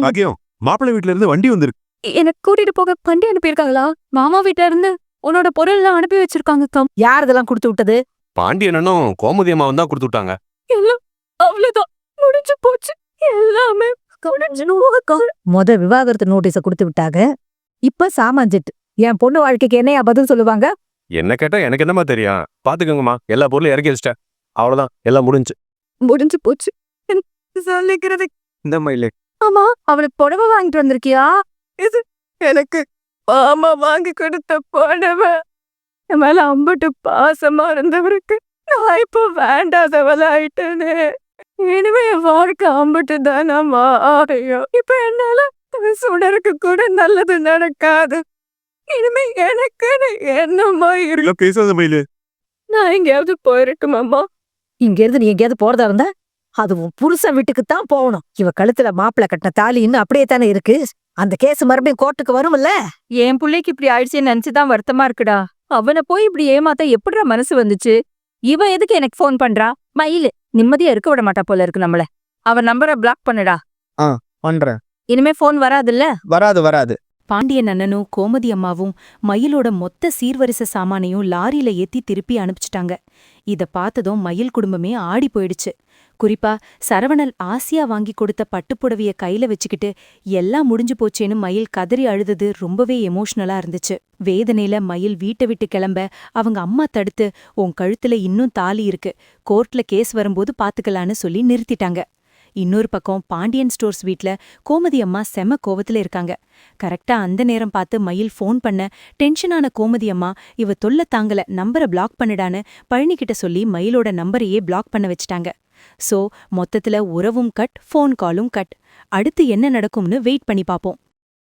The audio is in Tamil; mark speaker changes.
Speaker 1: பாக்கியம் மாப்பிள்ளை வீட்ல இருந்து வண்டி வந்திருக்கு.
Speaker 2: எனக்கு கூட்டிட்டு போக வண்டி அனுப்பியிருக்காங்களா? மாமா வீட்ல இருந்து உன்னோட பொருள் எல்லாம் அனுப்பி வச்சிருக்காங்க கம்.
Speaker 3: யார் இதெல்லாம் கொடுத்து விட்டது?
Speaker 4: பாண்டியனும் கோமதி அம்மாவும் தான் கொடுத்து விட்டாங்க.
Speaker 2: எல்லாம் அவ்வளவுதான். முடிஞ்சு போச்சு. எல்லாமே.
Speaker 3: முத விவாகரத்து நோட்டீஸ கொடுத்து விட்டாங்க. இப்ப சாமான்ஜெட் என் பொண்ணு வாழ்க்கைக்கு என்னையா பதில் சொல்லுவாங்க?
Speaker 4: என்ன கேட்டா எனக்கு என்னமா தெரியும்? பாத்துக்கோங்கம்மா. எல்லா பொருளும் இறக்கி வச்சிட்டேன். அவ்வளவுதான். எல்லாம் முடிஞ்சு.
Speaker 2: முடிஞ்சு போச்சு. சொல்லிக்கிறது
Speaker 1: இந்த மயிலே
Speaker 2: ஆமா அவளுக்கு புடவை வாங்கிட்டு வந்திருக்கியா? இது எனக்கு மாமா வாங்கி கொடுத்த புடவை. என் மேல அம்பட்டு பாசமா இருந்தவருக்கு நான் இப்போ வேண்டாதவள ஆயிட்டேனே இனிமே என் வாழ்க்கை அம்பட்டு தானம்மா ஐயோ இப்ப என்னால சுடருக்கு கூட நல்லது நடக்காது. இனிமே எனக்குன்னு என்னம்மா இருக்கு.
Speaker 1: பேசாத மயிலு.
Speaker 2: நான் எங்கேயாவது போயிருட்டுமாம்மா
Speaker 3: இங்க இருந்து நீ எங்கேயாவது போறதா இருந்தா அது உன் புருஷன் வீட்டுக்கு தான் போகணும். இவ கழுத்துல மாப்பிள்ளை கட்டின தாலி இன்னும் அப்படியே தானே இருக்கு? அந்த கேஸ் மறுபடியும் கோர்ட்டுக்கு வரும்ல?
Speaker 2: என் புள்ளைக்கு இப்படி ஆயிடுச்சுன்னு நினைச்சுதான் வருத்தமா இருக்குடா. அவனை போய் இப்படி ஏமாத்த எப்படிடா மனசு வந்துச்சு? இவ எதுக்கு எனக்கு ஃபோன் பண்றா? மயிலு நிம்மதியா இருக்க விட மாட்டா போல இருக்கு நம்மள. அவ நம்பரை பிளாக் பண்ணுடா.
Speaker 5: பண்றேன்.
Speaker 2: இனிமே ஃபோன் வராதுல்ல?
Speaker 5: வராது வராது.
Speaker 6: பாண்டியன் அண்ணனும் கோமதி அம்மாவும் மயிலோட மொத்த சீர்வரிசை சாமானையும் லாரியில ஏத்தி திருப்பி அனுப்பிச்சிட்டாங்க. இத பார்த்ததும் மயில் குடும்பமே ஆடி போயிடுச்சு. குறிப்பா சரவணல் ஆசியா வாங்கி கொடுத்த பட்டுப்புடவைய கையில வச்சுக்கிட்டு எல்லாம் முடிஞ்சு போச்சேன்னு மயில் கதறி அழுதது ரொம்பவே எமோஷனலா இருந்துச்சு. வேதனையில மயில் வீட்டை விட்டு கிளம்ப அவங்க அம்மா தடுத்து உன் கழுத்துல இன்னும் தாலி இருக்கு. கோர்ட்ல கேஸ் வரும்போது பாத்துக்கலான்னு சொல்லி நிறுத்திட்டாங்க. இன்னொரு பக்கம் பாண்டியன் ஸ்டோர்ஸ் வீட்ல கோமதி அம்மா செம கோவத்துல இருக்காங்க. கரெக்டா அந்த நேரம் பார்த்து மயில் ஃபோன் பண்ண டென்ஷனான கோமதி அம்மா இவ தொல்ல தாங்கல நம்பரை பிளாக் பண்ணிடான்னு பழனிக்கிட்ட சொல்லி மயிலோட நம்பரையே பிளாக் பண்ண வச்சிட்டாங்க. சோ மொத்தத்துல உறவும் கட் ஃபோன் காலும் கட். அடுத்து என்ன நடக்கும்னு வெயிட் பண்ணி பாப்போம்